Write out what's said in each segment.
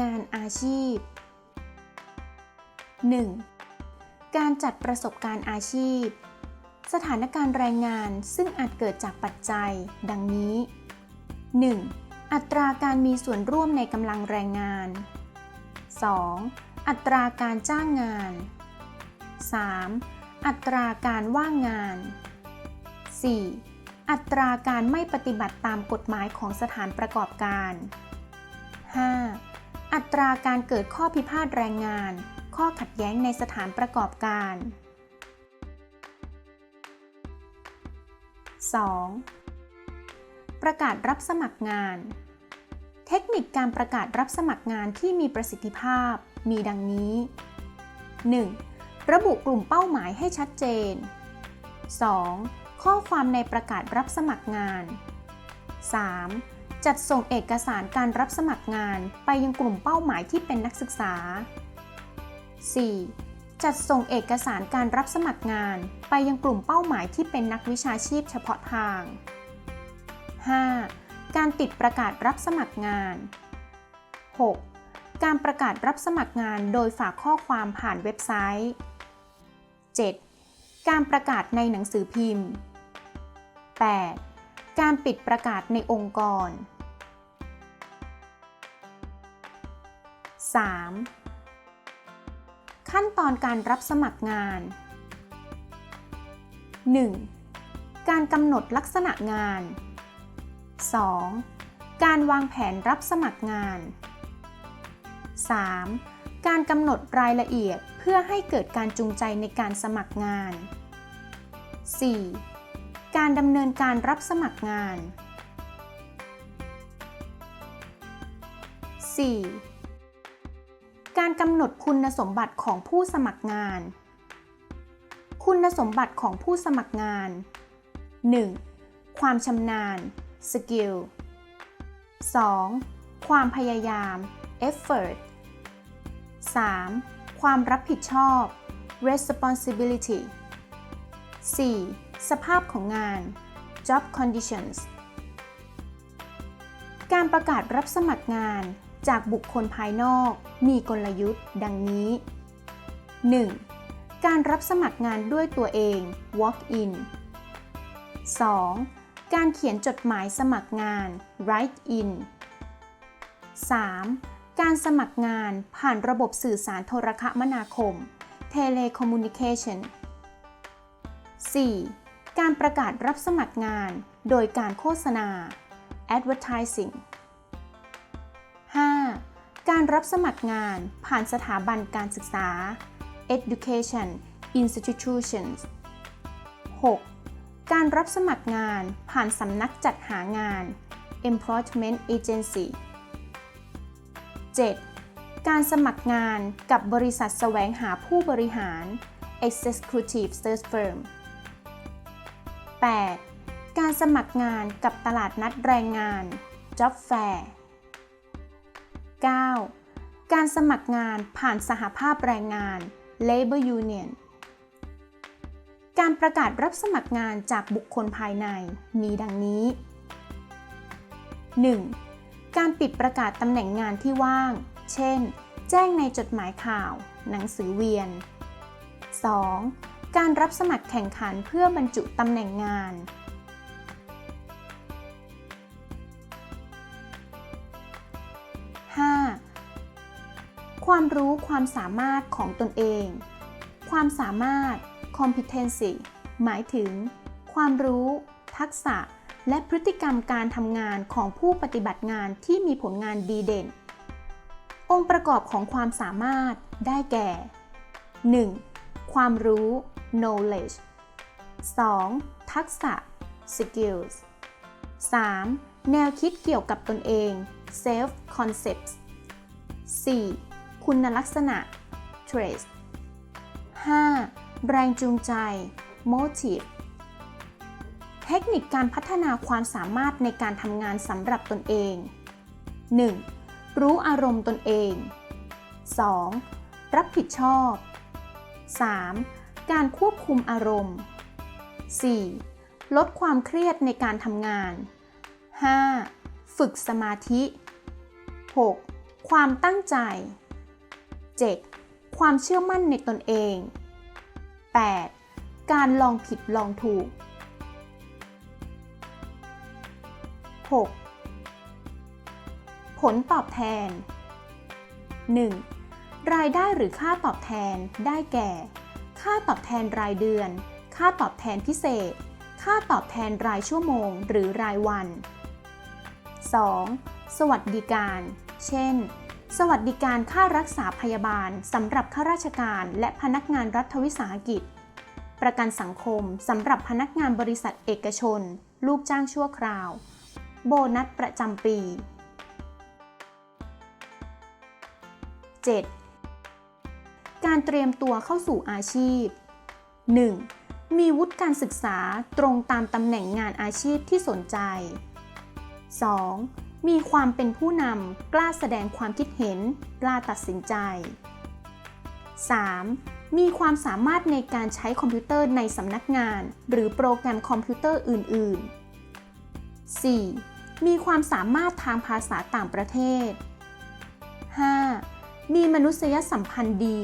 งานอาชีพ 1. การจัดประสบการณ์อาชีพ สถานการณ์แรงงานซึ่งอาจเกิดจากปัจจัย ดังนี้ 1. อัตราการมีส่วนร่วมในกำลังแรงงาน 2. อัตราการจ้างงาน 3. อัตราการว่างงาน 4. อัตราการไม่ปฏิบัติตามกฎหมายของสถานประกอบการ 5. อัตราการเกิดข้อพิพาทแรงงาน ข้อขัดแย้งในสถานประกอบการ 2. ประกาศรับสมัครงาน เทคนิคการประกาศรับสมัครงานที่มีประสิทธิภาพมีดังนี้ 1. ระบุกลุ่มเป้าหมายให้ชัดเจน 2. ข้อความในประกาศรับสมัครงาน 3. จัดส่งเอกสารการรับสมัครงานไปยังกลุ่มเป้าหมายที่เป็นนักศึกษา 4. จัดส่งเอกสารการรับสมัครงาน ไปยังกลุ่มเป้าหมายที่เป็นนักวิชาชีพเฉพาะทาง 5. การติดประกาศรับสมัครงาน 6. การประกาศรับสมัครงานโดยฝากข้อความผ่านเว็บไซต์ 7. การประกาศในหนังสือพิมพ์ 8. การปิดประกาศในองค์กร 3. ขั้นตอนการรับสมัครงาน 1. การกำหนดลักษณะงาน 2. การวางแผนรับสมัครงาน 3. การกำหนดรายละเอียดเพื่อให้เกิดการจูงใจในการสมัครงาน 4. การดำเนินการรับสมัครงาน 4. การกำหนดคุณสมบัติของผู้สมัครงาน คุณสมบัติของผู้สมัครงาน 1. ความชำนาญ skill 2. ความพยายาม effort 3. ความรับผิดชอบ responsibility 4. สภาพของงาน job conditions การประกาศรับสมัครงาน จากบุคคลภายนอก มีกลยุทธ์ ดังนี้ 1. การรับสมัครงานด้วยตัวเอง walk in 2. การเขียนจดหมายสมัครงาน write in 3. การสมัครงานผ่านระบบสื่อสารโทรคมนาคม telecommunication 4. การประกาศรับสมัครงานโดยการโฆษณา advertising 5. การรับสมัครงานผ่านสถาบันการศึกษา education institutions 6. การรับสมัครงานผ่านสำนักจัดหางาน employment agency 7. การสมัครงานกับบริษัทแสวงหาผู้บริหาร executive search firm 8. การสมัครงานกับตลาดนัดแรงงาน job fair 9. การสมัครงานผ่านสหภาพแรงงาน labor union การประกาศรับสมัครงานจากบุคคลภายในมีดังนี้ 1. การปิดประกาศตำแหน่งงานที่ว่าง เช่น แจ้งในจดหมายข่าว หนังสือเวียน 2. การรับสมัครแข่งขันเพื่อบรรจุตำแหน่งงาน ความรู้ความสามารถของตนเอง ความสามารถ competency หมายถึง ความรู้ ทักษะ และพฤติกรรมการทำงานของผู้ปฏิบัติงานที่มีผลงานดีเด่น องค์ประกอบของความสามารถได้แก่ 1. ความรู้ knowledge 2. ทักษะ skills 3. แนวคิดเกี่ยวกับตนเอง self concepts 4. คุณลักษณะ traits 5. แรงจูงใจ motive เทคนิคการพัฒนาความสามารถในการทำงานสำหรับตนเอง 1. รู้อารมณ์ตนเอง 2. รับผิดชอบ 3. การควบคุมอารมณ์ 4. ลดความเครียดในการทำงาน 5. ฝึกสมาธิ 6. ความตั้งใจ 7. ความเชื่อมั่นในตนเอง 8. การลองผิดลองถูก 6. ผลตอบแทน 1. รายได้หรือค่าตอบแทนได้แก่ ค่าตอบแทนรายเดือน ค่าตอบแทนพิเศษ ค่าตอบแทนรายชั่วโมง หรือรายวัน 2. สวัสดิการ เช่น สวัสดิการค่ารักษาพยาบาลสำหรับข้าราชการและพนักงานรัฐวิสาหกิจ ประกันสังคมสำหรับพนักงานบริษัทเอกชน ลูกจ้างชั่วคราว โบนัสประจำปี 7. การเตรียมตัวเข้าสู่อาชีพ 1. มีวุฒิการศึกษาตรงตามตำแหน่งงานอาชีพที่สนใจ 2. มีความเป็นผู้นำกล้าแสดงความคิดเห็น กล้าตัดสินใจ 3. มีความสามารถในการใช้คอมพิวเตอร์ในสำนักงาน หรือโปรแกรมคอมพิวเตอร์อื่น ๆ 4. มีความสามารถทางภาษาต่างประเทศ 5. มีมนุษยสัมพันธ์ดี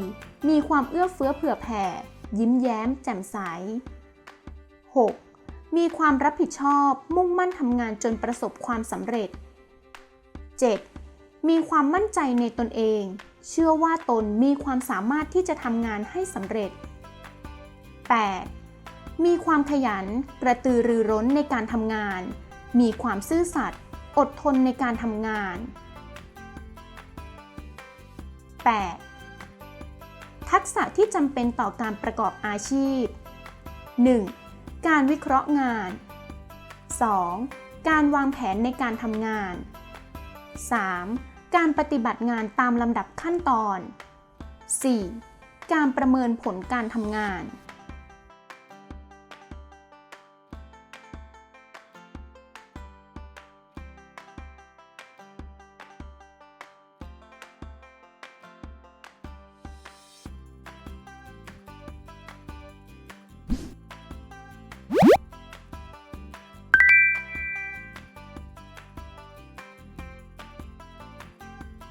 มีความเอื้อเฟื้อเผื่อแผ่ ยิ้มแย้มแจ่มใส 6. มีความรับผิดชอบมุ่งมั่นทำงานจนประสบความสำเร็จ 7. มีความมั่นใจในตนเอง เชื่อว่าตนมีความสามารถที่จะทำงานให้สำเร็จ 8. มีความขยัน กระตือรือร้นในการทำงาน มีความซื่อสัตย์ อดทนในการทำงาน 8. ทักษะที่จำเป็นต่อการประกอบอาชีพ 1. การวิเคราะห์งาน 2. การวางแผนในการทำงาน 3. การปฏิบัติงานตามลำดับขั้นตอน 4. การประเมินผลการทำงาน